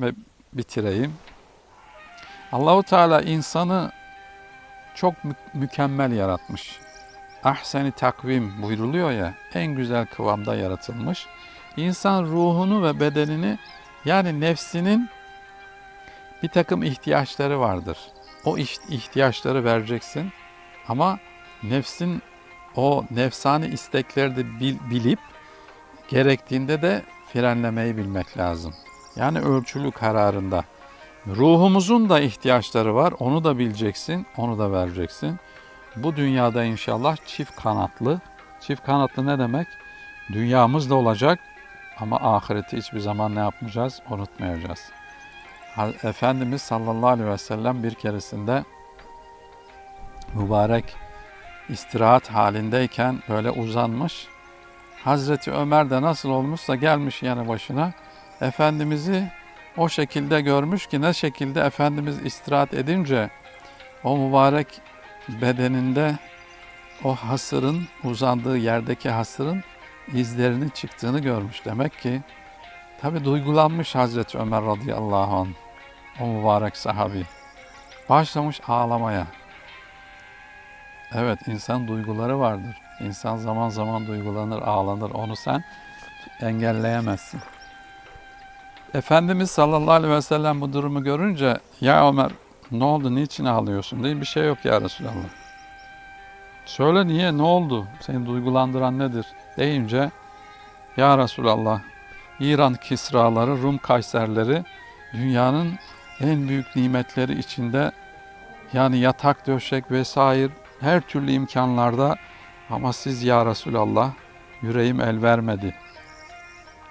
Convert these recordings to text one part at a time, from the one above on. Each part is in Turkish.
ve bitireyim. Allahu Teala insanı çok mü- mükemmel yaratmış. Ahseni takvim buyruluyor ya, en güzel kıvamda yaratılmış. İnsan ruhunu ve bedenini yani nefsinin bir takım ihtiyaçları vardır. O ihtiyaçları vereceksin ama nefsin o nefsani istekleri de bil- bilip gerektiğinde de frenlemeyi bilmek lazım. Yani ölçülü kararında. Ruhumuzun da ihtiyaçları var. Onu da bileceksin, onu da vereceksin. Bu dünyada inşallah çift kanatlı. Çift kanatlı ne demek? Dünyamız da olacak ama ahireti hiçbir zaman ne yapmayacağız? Unutmayacağız. Efendimiz sallallahu aleyhi ve sellem bir keresinde mübarek istirahat halindeyken böyle uzanmış. Hazreti Ömer de nasıl olmuşsa gelmiş yanı başına. Efendimiz'i o şekilde görmüş ki ne şekilde Efendimiz istirahat edince o mübarek bedeninde o hasırın uzandığı yerdeki hasırın izlerinin çıktığını görmüş. Demek ki tabi duygulanmış Hazreti Ömer radıyallahu anh o mübarek sahabi. Başlamış ağlamaya. Evet insan duyguları vardır. İnsan zaman zaman duygulanır, ağlanır. Onu sen engelleyemezsin. Efendimiz sallallahu aleyhi ve sellem bu durumu görünce ya Ömer ne oldu niçin ağlıyorsun değil bir şey yok ya Resulallah. Söyle niye ne oldu seni duygulandıran nedir deyince ya Resulallah İran Kisraları Rum Kayserleri dünyanın en büyük nimetleri içinde yani yatak döşek vesaire her türlü imkanlarda ama siz ya Resulallah yüreğim el vermedi.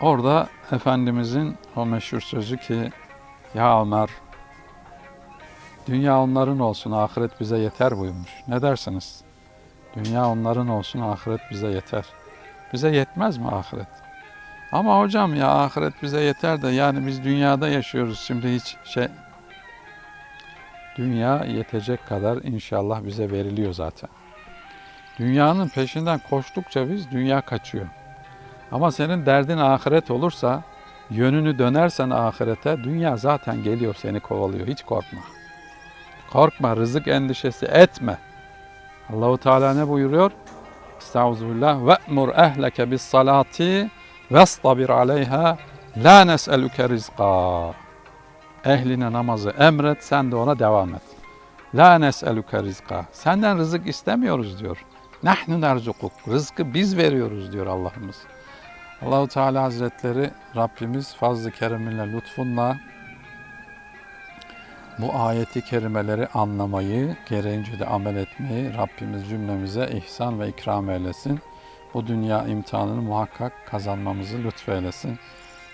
Orada Efendimizin o meşhur sözü ki ya Ömer dünya onların olsun ahiret bize yeter buyurmuş. Ne dersiniz? Dünya onların olsun ahiret bize yeter. Bize yetmez mi ahiret? Ama hocam ya ahiret bize yeter de yani biz dünyada yaşıyoruz şimdi hiç şey Dünya yetecek kadar inşallah bize veriliyor zaten. Dünyanın peşinden koştukça biz dünya kaçıyor. Ama senin derdin ahiret olursa, yönünü dönersen ahirete, dünya zaten geliyor seni kovalıyor. Hiç korkma. Korkma, rızık endişesi etme. Allahu Teala ne buyuruyor? Estağfirullah. Ve'mur ehleke bis salati vestabir aleyha la nes'eluke rizqa ehline namazı emret, sen de ona devam et. La nes'eluke rizka. Senden rızık istemiyoruz diyor. Nahnu nerzukuk. Rızkı biz veriyoruz diyor Allah'ımız. Allahu Teala Hazretleri Rabbimiz fazl-ı keriminle lütfunla bu ayeti kerimeleri anlamayı, gereğince de amel etmeyi Rabbimiz cümlemize ihsan ve ikram eylesin. Bu dünya imtihanını muhakkak kazanmamızı lütfeylesin.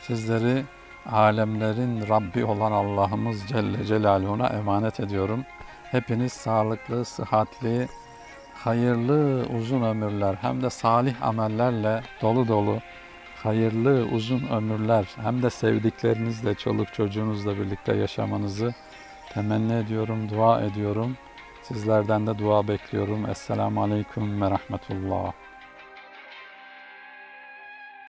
Sizleri alemlerin Rabbi olan Allah'ımız Celle Celaluhu'na emanet ediyorum. Hepiniz sağlıklı, sıhhatli, hayırlı, uzun ömürler hem de salih amellerle dolu dolu hayırlı, uzun ömürler hem de sevdiklerinizle, çoluk çocuğunuzla birlikte yaşamanızı temenni ediyorum, dua ediyorum. Sizlerden de dua bekliyorum. Esselamu Aleyküm ve Rahmetullah.